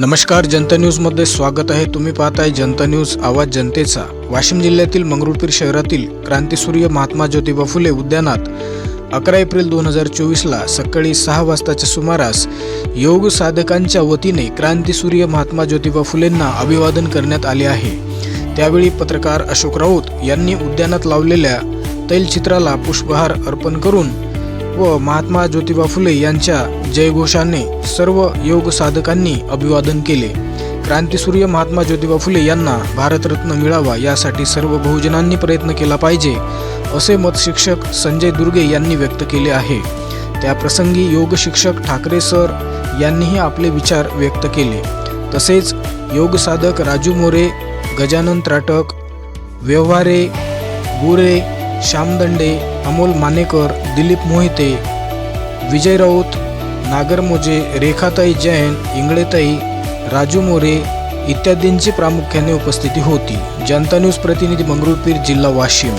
नमस्कार जनता न्यूजमध्ये स्वागत आहे. तुम्ही पाहताय जनता न्यूज आवाज जनतेचा. वाशिम जिल्ह्यातील मंगरुळपीर शहरातील क्रांतीसूर्य महात्मा ज्योतिबा फुले उद्यानात अकरा एप्रिल दोन हजार चोवीसला सकाळी सहा वाजताच्या सुमारास योग साधकांच्या वतीने क्रांतीसूर्य महात्मा ज्योतिबा फुलेंना अभिवादन करण्यात आले आहे. त्यावेळी पत्रकार अशोक राऊत यांनी उद्यानात लावलेल्या तैलचित्राला पुष्पहार अर्पण करून व महात्मा ज्योतिबा फुले यांच्या जयघोषाने सर्व योग साधकांनी अभिवादन केले. क्रांतीसूर्य महात्मा ज्योतिबा फुले यांना भारतरत्न मिळावा यासाठी सर्व बहुजनांनी प्रयत्न केला पाहिजे असे मत शिक्षक संजय दुर्गे यांनी व्यक्त केले आहे. त्याप्रसंगी योग शिक्षक ठाकरे सर यांनीही आपले विचार व्यक्त केले. तसेच योग साधक राजू मोरे गजानन त्राटक व्यवहारे श्याम श्यामदंडे अमोल मानेकर दिलीप मोहिते विजय राऊत नागर मोजे रेखाताई जैन इंगळेताई राजू मोरे इत्यादींची प्रामुख्याने उपस्थिती होती. जनता न्यूज प्रतिनिधी मंगरुळपीर जिल्हा वाशिम.